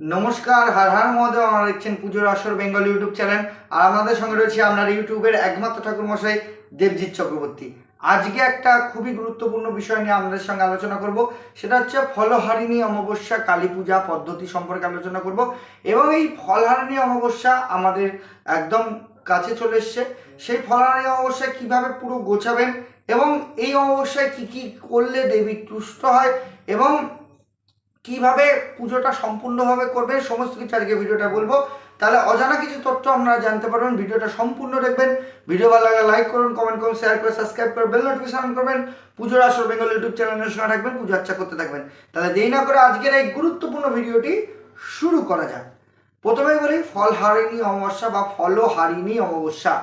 নমস্কার, হার হার মহোদয় আমরা দেখছেন পুজোর আসর বেঙ্গল ইউটিউব চ্যানেল। আর আমাদের সঙ্গে রয়েছে আপনার ইউটিউবের একমাত্র ঠাকুর মশাই দেবজিৎ চক্রবর্তী। আজকে একটা খুবই গুরুত্বপূর্ণ বিষয় নিয়ে আমাদের সঙ্গে আলোচনা করব। সেটা হচ্ছে ফলহারিণী অমাবস্যা কালী পূজা পদ্ধতি সম্পর্কে আলোচনা করব। এবং এই ফলহারিণী অমাবস্যা আমাদের একদম কাছে চলে এসছে। সেই ফলহারিণী অমাবস্যা কীভাবে পুরো গোছাবেন এবং এই অমাবস্যায় কি কি করলে দেবী তুষ্ট হয় এবং কীভাবে পুজোটা সম্পূর্ণভাবে করবেন সমস্ত কিছু আজকে ভিডিওটা বলব। তাহলে অজানা কিছু তথ্য আপনারা জানতে পারবেন, ভিডিওটা সম্পূর্ণ দেখবেন। ভিডিও ভালো লাগলে লাইক করুন কমেন্ট করুন শেয়ার করে সাবস্ক্রাইব করে বেল নোটিফিকেশন অন করবেন। পুজোর আসর বেঙ্গল ইউটিউব চ্যানেলের সঙ্গে থাকবেন, পুজো আচ্ছা করতে থাকবেন। তাহলে দেরি না করে আজকের এই গুরুত্বপূর্ণ ভিডিওটি শুরু করা যাক। প্রথমে বলি ফলহারিণী অমাবস্যা বা ফলহারিণী অমাবস্যা।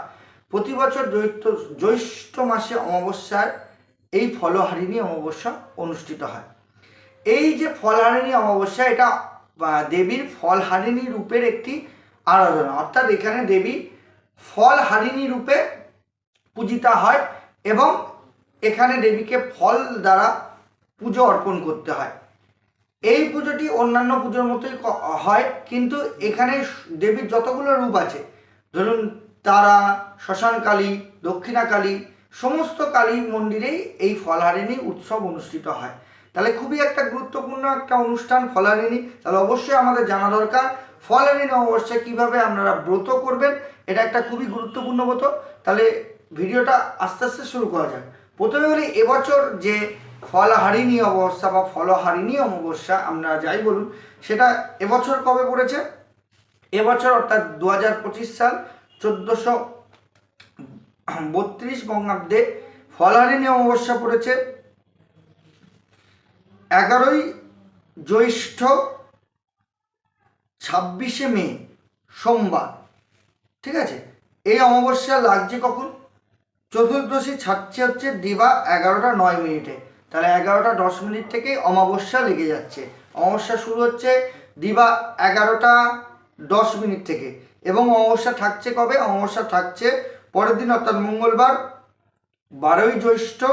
প্রতি বছর জ্যৈষ্ঠ জ্যৈষ্ঠ মাসে অমাবস্যার এই ফলহারিণী অমাবস্যা অনুষ্ঠিত হয়। এই যে ফলহারিণী অমাবস্যা, এটা দেবীর ফলহারিণী রূপের একটি আরাধনা। অর্থাৎ এখানে দেবী ফলহারিণী রূপে পূজিতা হয় এবং এখানে দেবীকে ফল দ্বারা পুজো অর্পণ করতে হয়। এই পুজোটি অন্যান্য পুজোর মতোই হয়, কিন্তু এখানে দেবীর যতগুলো রূপ আছে, ধরুন তারা শ্মশান কালী দক্ষিণা কালী সমস্ত কালী মন্দিরেই এই ফলহারিণী উৎসব অনুষ্ঠিত হয়। তাহলে খুবই একটা গুরুত্বপূর্ণ একটা অনুষ্ঠান ফলহারিণী তাহলে অবশ্যই আমাদের জানা দরকার ফলহারিণী অবশ্যই কীভাবে আপনারা ব্রত করবেন, এটা একটা খুবই গুরুত্বপূর্ণ ব্রত। তাহলে ভিডিওটা আস্তে আস্তে শুরু করা যাক। প্রথমে বলি, এবছর যে ফলহারিণী অমাবস্যা বা ফলহারিণী অমাবস্যা, আমরা যাই বলুন, সেটা এবছর কবে পড়েছে? এবছর অর্থাৎ দু হাজার পঁচিশ সাল, চোদ্দোশো বত্রিশ বঙ্গাব্দে ফলহারিণী অমাবস্যা পড়েছে। এগারোই জ্যৈষ্ঠ ছাব্বিশে মে, সোমবার। ঠিক আছে? এই অমাবস্যা লাগছে কখন? চতুর্দশী ছাড়ছে হচ্ছে দিবা এগারোটা নয় মিনিটে। তাহলে এগারোটা দশ মিনিট থেকে অমাবস্যা লেগে যাচ্ছে। অমাবস্যা শুরু হচ্ছে দিবা এগারোটা দশ মিনিট থেকে। এবং অমাবস্যা থাকছে কবে? অমাবস্যা থাকছে পরের দিন, অর্থাৎ মঙ্গলবার, বারোই জ্যৈষ্ঠ,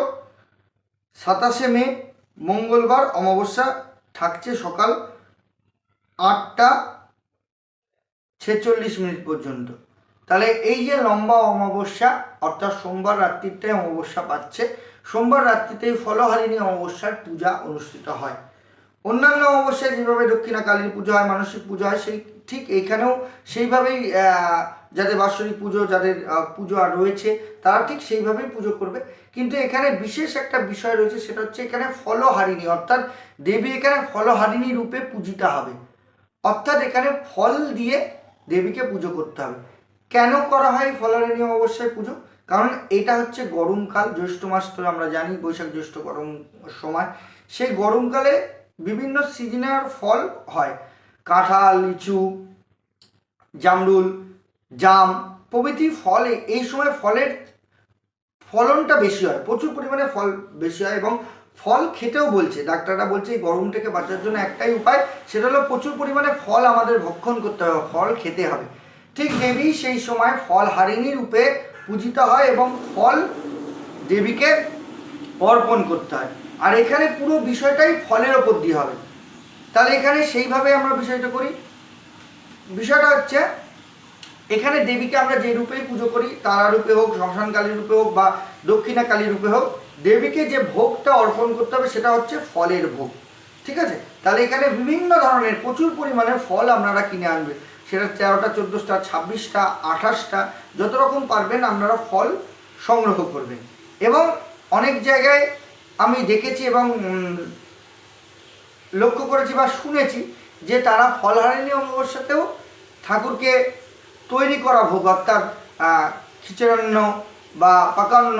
সাতাশে মে মঙ্গলবার অমাবস্যা থাকছে সকাল আটটা ছেচল্লিশ মিনিট পর্যন্ত। তাহলে এই যে লম্বা অমাবস্যা, অর্থাৎ সোমবার রাত্রিটায় অমাবস্যা পাচ্ছে, সোমবার রাত্রিতেই ফলহারিণী অমাবস্যার পূজা অনুষ্ঠিত হয়। অন্যান্য অমাবস্যায় যেভাবে দক্ষিণা কালীর পুজো হয়, মানসিক পুজো হয়, সেই ঠিক এইখানেও সেইভাবেই যাদের বাৎসরিক পুজো, যাদের পুজো আর রয়েছে, তারা ঠিক সেইভাবেই পুজো করবে। কিন্তু এখানে বিশেষ একটা বিষয় রয়েছে, সেটা হচ্ছে এখানে ফলহারিণী, অর্থাৎ দেবী এখানে ফলহারিণী রূপে পূজিতা হবে। অর্থাৎ এখানে ফল দিয়ে দেবীকে পুজো করতে হবে। কেন করা হয় ফলহারিণী অমাবস্যায় পুজো? কারণ এটা হচ্ছে গরমকাল, জ্যৈষ্ঠ মাস তো আমরা জানি, বৈশাখ জ্যৈষ্ঠ গরম সময়। সেই গরমকালে বিভিন্ন সিজনের ফল হয়। কাঁঠাল, লিচু, জামরুল জাম, প্রভৃতি ফলে, এই সময় ফলের ফলনটা বেশি হয়, প্রচুর পরিমাণে ফল বেশি হয় এবং ফল খেতেও বলছে, ডাক্তাররা বলছে এই গরম থেকে বাঁচার জন্য একটাই উপায়, সেটা হলো প্রচুর পরিমাণে ফল আমাদের ভক্ষণ করতে হবে, ফল খেতে হবে। ঠিক দেবী সেই সময় ফল হারিণী রূপে পূজিত হয় এবং ফল দেবীকে অর্পণ করতে হয়। আর এখানে পুরো বিষয়টাই ফলের ওপর দিয়ে হবে। তাহলে এখানে সেইভাবে আমরা বিষয়টা করি। বিষয়টা হচ্ছে এখানে দেবীকে আমরা যে রূপেই পুজো করি, তারা রূপে হোক, শ্মশান কালী রূপে হোক বা দক্ষিণা কালী রূপে হোক, দেবীকে যে ভোগটা অর্পণ করতে হবে সেটা হচ্ছে ফলের ভোগ। ঠিক আছে? তাহলে এখানে বিভিন্ন ধরনের, প্রচুর পরিমাণে ফল আপনারা কিনে আনবেন। সেটা তেরোটা, চোদ্দোটা, ছাব্বিশটা, আঠাশটা, যত রকম পারবেন আপনারা ফল সংগ্রহ করবেন। এবং অনেক জায়গায় আমি দেখেছি এবং লক্ষ্য করেছি বা শুনেছি যে তারা ফলহারিণী অমাবস্যাতেও ঠাকুরকে তৈরি করা ভোগ, অর্থাৎ খিচুড়ান্ন বা পাকান্ন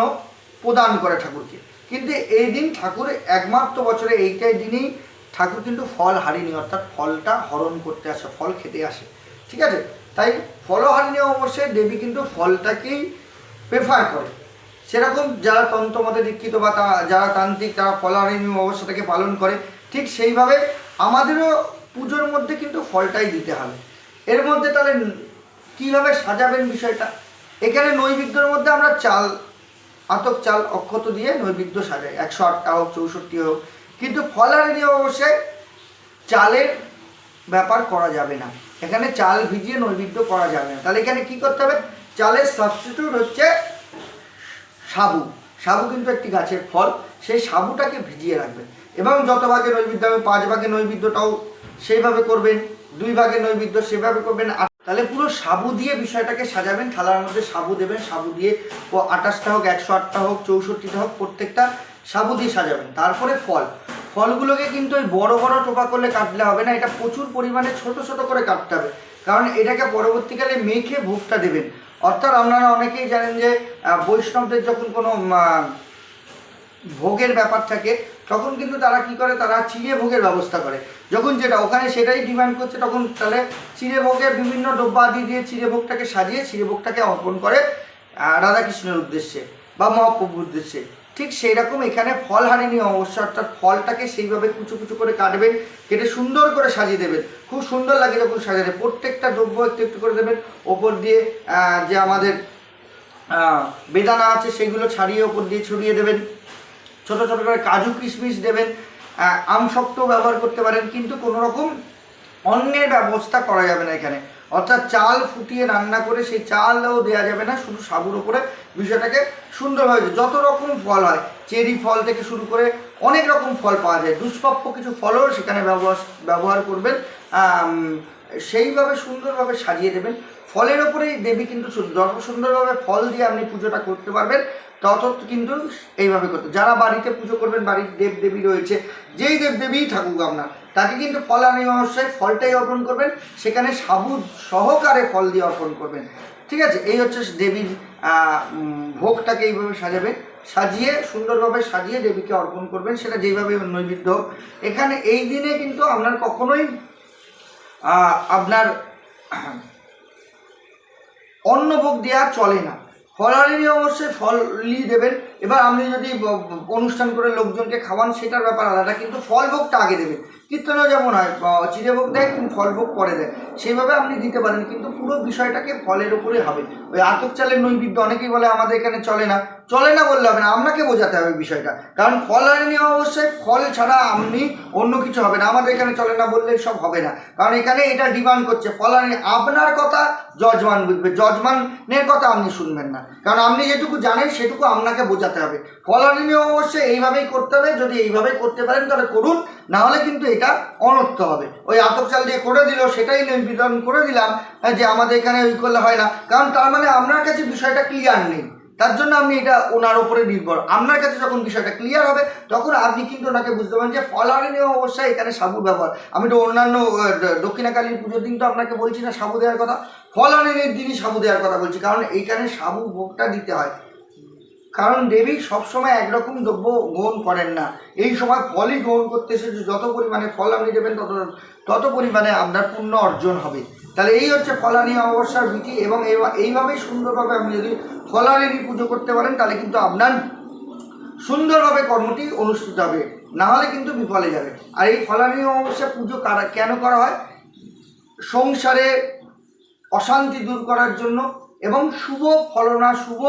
প্রদান করে ঠাকুরকে। কিন্তু এই দিন ঠাকুর একমাত্র বছরে এইটাই দিনেই ঠাকুর কিন্তু ফল হারিনি, অর্থাৎ ফলটা হরণ করতে আসে, ফল খেতে আসে। ঠিক আছে? তাই ফলহারিণী অবশ্যই দেবী কিন্তু ফলটাকেই প্রেফার করে। সেরকম যারা তন্ত্রমতে দীক্ষিত বা যারা তান্ত্রিক, তারা ফলহারিণী অবস্থাটাকে পালন করে। ঠিক সেইভাবে আমাদেরও পুজোর মধ্যে কিন্তু ফলটাই দিতে হবে। এর মধ্যে তাহলে কীভাবে সাজাবেন বিষয়টা? এখানে নৈবিদ্যর মধ্যে আমরা চাল আতক চাল অক্ষত দিয়ে নৈবিদ্য সাজাই। একশো আটটা হোক, চৌষট্টি হোক। কিন্তু ফলহারিণী অবশ্যই চালের ব্যাপার করা যাবে না। এখানে চাল ভিজিয়ে নৈবেদ্য করা যাবে না। তাহলে এখানে কি করতে হবে? চালের সাবস্টিটিউট হচ্ছে সাবু। সাবু কিন্তু একটি গাছের ফল। সেই সাবুটাকে ভিজিয়ে রাখবেন। এবং যত ভাগে নৈবেদ্য হবে, পাঁচ ভাগে নৈবেদ্যটাও সেইভাবে করবেন, দুই ভাগে নৈবেদ্য সেভাবে করবেন। তাহলে পুরো সাবু দিয়ে বিষয়টাকে সাজাবেন, থালার মধ্যে সাবু দেবেন, সাবু দিয়ে ও আঠাশটা হোক, একশো আটটা হোক, চৌষট্টিটা হোক, প্রত্যেকটা সাবু দিয়ে সাজাবেন। তারপরে ফল। ফলগুলোকে কিন্তু ওই বড় বড় টোপা করলে কাটলে হবে না, এটা প্রচুর পরিমাণে ছোট ছোট করে কাটতে হবে। কারণ এটাকে পরবর্তীকালে মেখে ভোগটা দেবেন। অর্থাৎ আপনারা অনেকেই জানেন যে বৈষ্ণবদের যখন কোনো ভোগের ব্যাপার থাকে, তখন কিন্তু তারা কি করে? তারা চিড়ে ভোগের ব্যবস্থা করে। যখন যেটা ওখানে সেটাই ডিমান্ড করছে, তখন তাহলে চিড়ে ভোগের বিভিন্ন দ্রব্যাদি দিয়ে চিড়ে ভোগটাকে সাজিয়ে, চিড়ে ভোগটাকে অর্পণ করে রাধাকৃষ্ণের উদ্দেশ্যে বা মহাপ্রভুর উদ্দেশ্যে। ঠিক সেই রকম এখানে ফল হারিনি অবশ্য, অর্থাৎ ফলটাকে সেইভাবে কুচু কুচু করে কাটবেন, কেটে সুন্দর করে সাজিয়ে দেবেন। খুব সুন্দর লাগে যখন সাজালে প্রত্যেকটা দ্রব্য একটু একটু করে দেবেন, ওপর দিয়ে যে আমাদের বেদানা আছে, সেগুলো ছাড়িয়ে ওপর দিয়ে ছড়িয়ে দেবেন। ছোট ছোট করে কাজু কিশমিশ দেবেন আহ, আমশক্তও ব্যবহার করতে পারেন কিন্তু কোনো রকম অন্যের ব্যবস্থা করা যাবে না এখানে। অর্থাৎ চাল ফুটিয়ে রান্না করে সেই চালও দেওয়া যাবে না শুধু সাবুর ওপরে বিষয়টাকে সুন্দরভাবে যত রকম ফল হয় চেরি ফল থেকে শুরু করে অনেক রকম ফল পাওয়া যায় দুষ্প্রাপ্য কিছু ফলও সেখানে ব্যবহার ব্যবহার করবেন সেইভাবে সুন্দরভাবে সাজিয়ে দেবেন। ফলের ওপরেই দেবী কিন্তু যত সুন্দরভাবে ফল দিয়ে আপনি পুজোটা করতে পারবেন, তত কিন্তু এইভাবে করতে যারা বাড়িতে পুজো করবেন, বাড়ির দেব দেবী রয়েছে, যেই দেব দেবীই থাকুক আপনার, তাকে কিন্তু ফল আনি অবশ্যই, ফলটাই অর্পণ করবেন, সেখানে সাবু সহকারে ফল দিয়ে অর্পণ করবেন। ঠিক আছে? এই হচ্ছে দেবীর ভোগটাকে এইভাবে সাজাবেন সাজিয়ে, সুন্দরভাবে সাজিয়ে দেবীকে অর্পণ করবেন, সেটা যেইভাবে নৈবেদ্য হোক। এখানে এই দিনে কিন্তু আপনার কখনোই আপনার অন্নভোগ দেওয়া চলে না। ফলালিনি অবশ্যই ফলই দেবেন। এবার আপনি যদি অনুষ্ঠান করে লোকজনকে খাওয়ান, সেটার ব্যাপার আলাদা, কিন্তু ফল ভোগটা আগে দেবেন। কীর্তনেও যেমন হয়, ব- চিড়ে ভোগ দেয়, কিন্তু ফল ভোগ পরে দেয়। সেইভাবে আপনি দিতে পারেন, কিন্তু পুরো বিষয়টাকে ফলের উপরে হবে। ওই আতক চালের নৈবেদ্য অনেকেই বলে, আমাদের এখানে চলে না। চলে না বললে হবে না, আপনাকে বোঝাতে হবে বিষয়টা। কারণ ফলালিনী অবশ্যই, ফল ছাড়া আপনি অন্য কিছু হবে না। আমাদের এখানে চলে না বললে সব হবে না। কারণ এখানে এটা ডিমান্ড করছে। ফল ফলালিনী আপনার কথা জজমান বুঝবে। জজমানের কথা আপনি শুনবেন না। কারণ আপনি যেটুকু জানেন, সেটুকু আপনাকে বোঝাতে হবে। ফলালিনী অবশ্যই এইভাবেই করতে হবে। যদি এইভাবেই করতে পারেন, তাহলে করুন। না হলে কিন্তু এটা অনর্থ হবে। ওই আতক চাল দিয়ে করে দিল সেটাই নিবেদন করে দিলাম হ্যাঁ, যে আমাদের এখানে ওই করলে হয় না। কারণ তার মানে আপনার কাছে বিষয়টা ক্লিয়ার নেই। তার জন্য আপনি এটা ওনার ওপরে নির্ভর। আপনার কাছে যখন বিষয়টা ক্লিয়ার হবে তখন আপনি কিন্তু ওনাকে বুঝতে পারেন যে ফলারিনী অবশ্যই এখানে সাবু ব্যবহার। আমি তো অন্যান্য দক্ষিণাকালীর পুজোর দিন তো আপনাকে বলছি না সাবু দেওয়ার কথা। ফলারিনীর দিনই সাবু দেওয়ার কথা বলছি কারণ এইখানে সাবু ভোগটা দিতে হয়। কারণ দেবী সবসময় একরকম দ্রব্য গ্রহণ করেন না। এই সময় ফলই গ্রহণ করতে এসেছে যত পরিমাণে ফল আপনি দেবেন, তত তত পরিমাণে আপনার পুণ্য অর্জন হবে। তাহলে এই হচ্ছে ফলানি অমাবস্যার বিধি এবং এইভাবেই সুন্দরভাবে আপনি যদি ফলানিরই পুজো করতে পারেন, তাহলে কিন্তু আপনার সুন্দরভাবে কর্মটি অনুষ্ঠিত হবে। না হলে কিন্তু বিফলে যাবে। আর এই ফলানি অমাবস্যা পুজো কারা, কেন করা হয়? সংসারে অশান্তি দূর করার জন্য এবং শুভ ফলনা, শুভ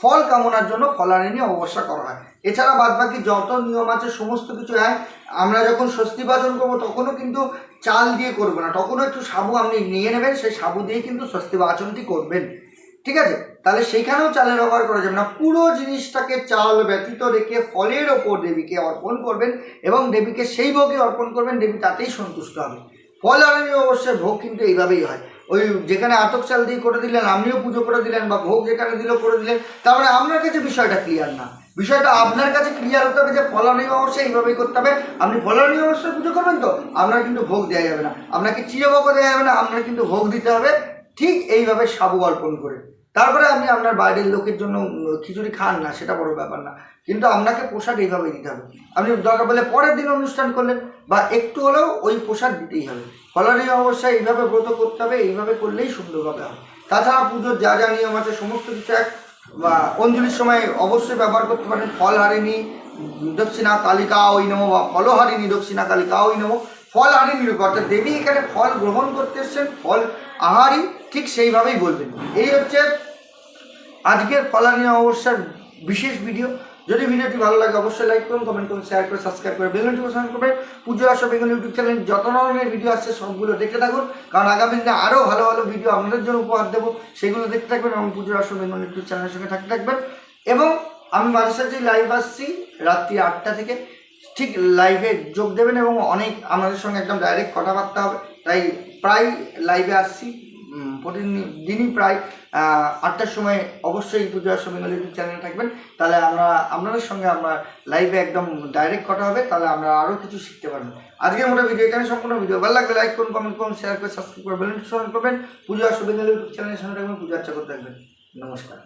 ফল কামনার জন্য ফলারিনী অমাবস্যা করা হয়। এছাড়া বাদবাকি যত নিয়ম আছে, সমস্ত কিছু হ্যাঁ আমরা যখন স্বস্তি বাচন করব, তখনও কিন্তু চাল দিয়ে করব না। তখনও একটু সাবু আপনি নিয়ে নেবেন, সেই সাবু দিয়ে কিন্তু স্বস্তি বাচনটি করবেন। ঠিক আছে? তাহলে সেখানেও চালের ব্যবহার করা যাবে না। পুরো জিনিসটাকে চাল ব্যতীত রেখে ফলের ওপর দেবীকে অর্পণ করবেন এবং দেবীকে সেই ভোগে অর্পণ করবেন, দেবী তাতেই সন্তুষ্ট হবে। ফল আনন্দ অবশ্যই ভোগ কিন্তু এইভাবেই হয়। ওই যেখানে আতক চাল দিয়ে করে দিলেন, আপনিও পুজো করে দিলেন বা ভোগ যেখানে দিল করে দিলেন তারপরে আপনার কাছে বিষয়টা ক্লিয়ার না। বিষয়টা আপনার কাছে ক্লিয়ার হতে হবে যে ফলনীয় অবশ্যই এইভাবেই করতে হবে। আপনি ফলনীয় অবশ্যই পুজো করবেন তো? আপনার কিন্তু ভোগ দেওয়া যাবে না। আপনাকে চিরভোগও দেওয়া যাবে না, আপনার কিন্তু ভোগ দিতে হবে। ঠিক এইভাবে সাবু অর্পণ করে। তারপরে আপনি আপনার বাইরের লোকের জন্য খিচুড়ি খান না, সেটা বড় ব্যাপার না। কিন্তু আপনাকে পোশাক এইভাবে দিতে হবে। আপনি দরকার পড়লে পরের দিন অনুষ্ঠান করলেন, বা একটু হলেও ওই পোশাক দিতেই হবে। ফলানি অবশ্যই এইভাবে ব্রত করতে হবে, এইভাবে করলেই সুন্দরভাবে হবে। তাছাড়া পুজোর যা যা নিয়ম আছে, সমস্ত কিছু এক, বা অঞ্জলির সময় অবশ্যই ব্যবহার করতে পারেন। ফল হারিনি দক্ষিণা কালিকা ওই নম, বা ফল হারিনি দক্ষিণা কালিকা ওই নম ফল হারিনি অর্থাৎ দেবী এখানে ফল গ্রহণ করতে এসছেন, ফল আহারই ঠিক সেইভাবেই বলবেন। এই হচ্ছে আজকের ফলানি অবস্যার বিশেষ ভিডিও যদি ভিডিওটি ভালো লাগে, অবশ্যই লাইক করুন কমেন্ট করুন শেয়ার করে সাবস্ক্রাইব করে বেল নোটিফিকেশন করবেন। পুজো আসা বেঙ্গল ইউটিউব চ্যানেল যত ধরনের ভিডিও আসছে, সবগুলো দেখতে থাকুন। কারণ আগামী দিনে আরও ভালো ভালো ভিডিও আপনাদের জন্য উপহার দেবো। সেগুলো দেখতে থাকবেন এবং পুজো আসা বেঙ্গল ইউটিউব চ্যানেলের সঙ্গে থাকতে থাকবেন। এবং আমি মাঝে সাঝে লাইভ আসছি রাত্রি আটটা থেকে। ঠিক লাইভে যোগ দেবেন এবং অনেক আমাদের সঙ্গে একদম ডাইরেক্ট কথাবার্তা হবে। তাই প্রায় লাইভে আসছি। প্রতিদিন দিনই প্রায় আটটার সময় অবশ্যই পুজো আশ্রম বেঙ্গল ইউটিউব চ্যানেলে থাকবেন। তাহলে আমরা, আপনাদের সঙ্গে আমরা লাইভে একদম ডাইরেক্ট কথা হবে, তাহলে আমরা আরও কিছু শিখতে পারব। আজকের মতো ভিডিও এখানে সম্পূর্ণ। ভিডিও ভালো লাগবে লাইক করুন কমেন্ট করুন শেয়ার করে সাবস্ক্রাইব করবেন করবেন পুজো আশ্রম বেঙ্গল ইউটিউব চ্যানেলের সঙ্গে থাকবেন, পুজো আর্চা করতে থাকবেন। নমস্কার।